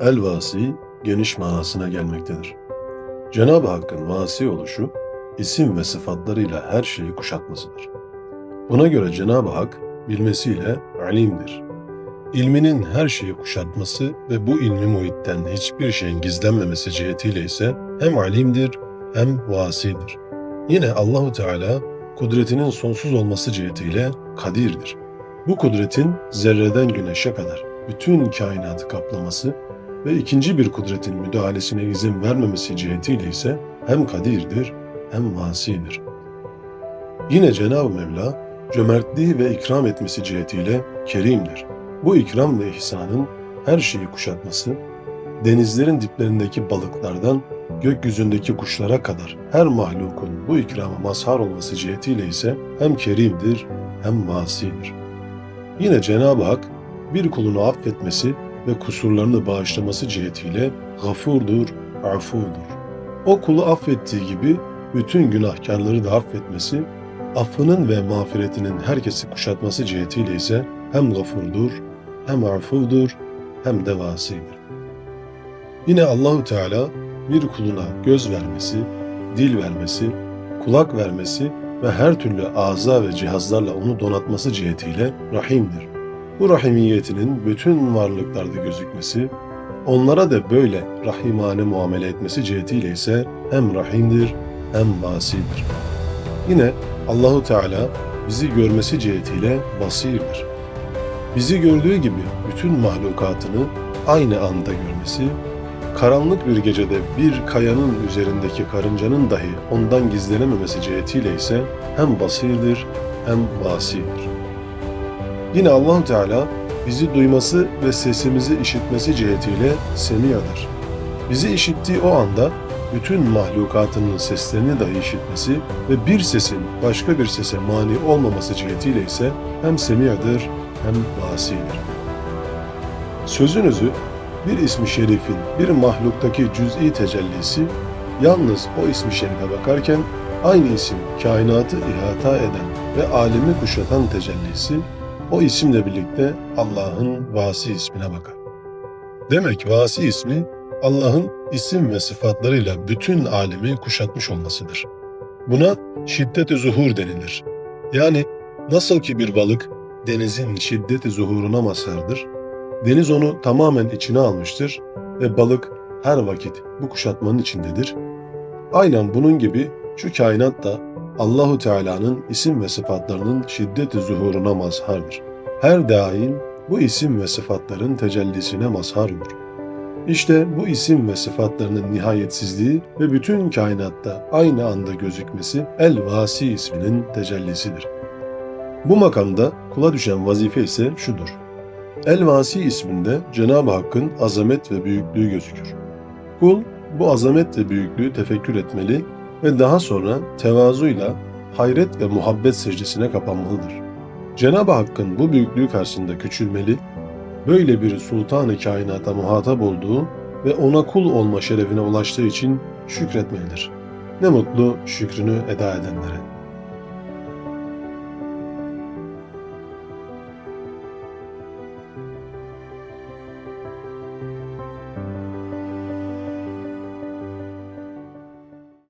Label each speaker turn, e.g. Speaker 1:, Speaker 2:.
Speaker 1: El-Vasi geniş manasına gelmektedir. Cenab-ı Hakk'ın vasi oluşu, isim ve sıfatlarıyla her şeyi kuşatmasıdır. Buna göre Cenab-ı Hak bilmesiyle alimdir. İlminin her şeyi kuşatması ve bu ilmi muhitten hiçbir şeyin gizlenmemesi cihetiyle ise hem alimdir hem vasidir. Yine Allahu Teala kudretinin sonsuz olması cihetiyle kadirdir. Bu kudretin zerreden güneşe kadar bütün kainatı kaplaması ve ikinci bir kudretin müdahalesine izin vermemesi cihetiyle ise hem kadirdir hem vasidir. Yine Cenab-ı Mevla cömertliği ve ikram etmesi cihetiyle kerimdir. Bu ikram ve ihsanın her şeyi kuşatması, denizlerin diplerindeki balıklardan gökyüzündeki kuşlara kadar her mahlukun bu ikrama mazhar olması cihetiyle ise hem kerimdir hem vasidir. Yine Cenab-ı Hak bir kulunu affetmesi ve kusurlarını bağışlaması cihetiyle gafurdur, afurdur. O kulu affettiği gibi bütün günahkarları da affetmesi, affının ve mağfiretinin herkesi kuşatması cihetiyle ise hem gafurdur, hem afuvdur, hem de. Yine Allahu Teala bir kuluna göz vermesi, dil vermesi, kulak vermesi ve her türlü ağza ve cihazlarla onu donatması cihetiyle rahimdir. Bu rahimiyetinin bütün varlıklarda gözükmesi, onlara da böyle rahimane muamele etmesi cihetiyle ise hem rahimdir hem vasidir. Yine Allahu Teala bizi görmesi cihetiyle basirdir. Bizi gördüğü gibi bütün mahlukatını aynı anda görmesi, karanlık bir gecede bir kayanın üzerindeki karıncanın dahi ondan gizlenememesi cihetiyle ise hem basirdir hem vasidir. Yine Allahu Teala bizi duyması ve sesimizi işitmesi cihetiyle semiyadır. Bizi işittiği o anda bütün mahlukatının seslerini dahi işitmesi ve bir sesin başka bir sese mani olmaması cihetiyle ise hem semiyadır hem vasidir. Sözünüzü bir ismi şerifin bir mahluktaki cüz'i tecellisi yalnız o ismi şerife bakarken aynı isim kainatı ihata eden ve alemi kuşatan tecellisi o isimle birlikte Allah'ın Vasi ismine bakar. Demek Vasi ismi Allah'ın isim ve sıfatlarıyla bütün alemi kuşatmış olmasıdır. Buna şiddet-i zuhur denilir. Yani nasıl ki bir balık denizin şiddet-i zuhuruna mazhardır, deniz onu tamamen içine almıştır ve balık her vakit bu kuşatmanın içindedir. Aynen bunun gibi şu kainat da Allahu Teala'nın isim ve sıfatlarının şiddet-i zuhuruna mazhardır. Her daim bu isim ve sıfatların tecellisine mazhardır. İşte bu isim ve sıfatlarının nihayetsizliği ve bütün kainatta aynı anda gözükmesi El-Vasi isminin tecellisidir. Bu makamda kula düşen vazife ise şudur. El-Vasi isminde Cenab-ı Hakk'ın azamet ve büyüklüğü gözükür. Kul bu azamet ve büyüklüğü tefekkür etmeli ve daha sonra tevazuyla hayret ve muhabbet secdesine kapanmalıdır. Cenab-ı Hakk'ın bu büyüklüğü karşısında küçülmeli, böyle bir sultan-ı kainata muhatap olduğu ve ona kul olma şerefine ulaştığı için şükretmelidir. Ne mutlu şükrünü eda edenlere.